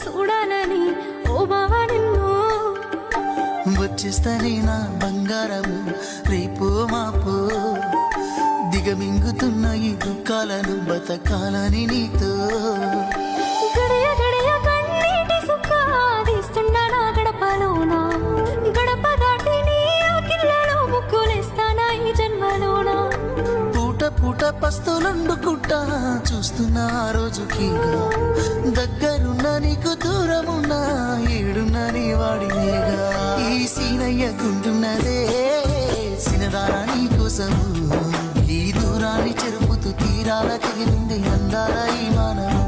చూడనని ఓ బావా నిన్ను. నా బంగారము రేపు మాపు. దిగమింగుతున్న ఈ దుఃఖాలను బతకాలని నీతో. పూట పూట పస్తులండుకుంటా చూస్తున్నా ఆ రోజుకి దగ్గర సీనయ్య గుంటున్నదే సినదారా నీ కోసము ఈ దూరాన్ని చెరుపుతూ తీరాల తెగినుండి అందాల ఈ మానవు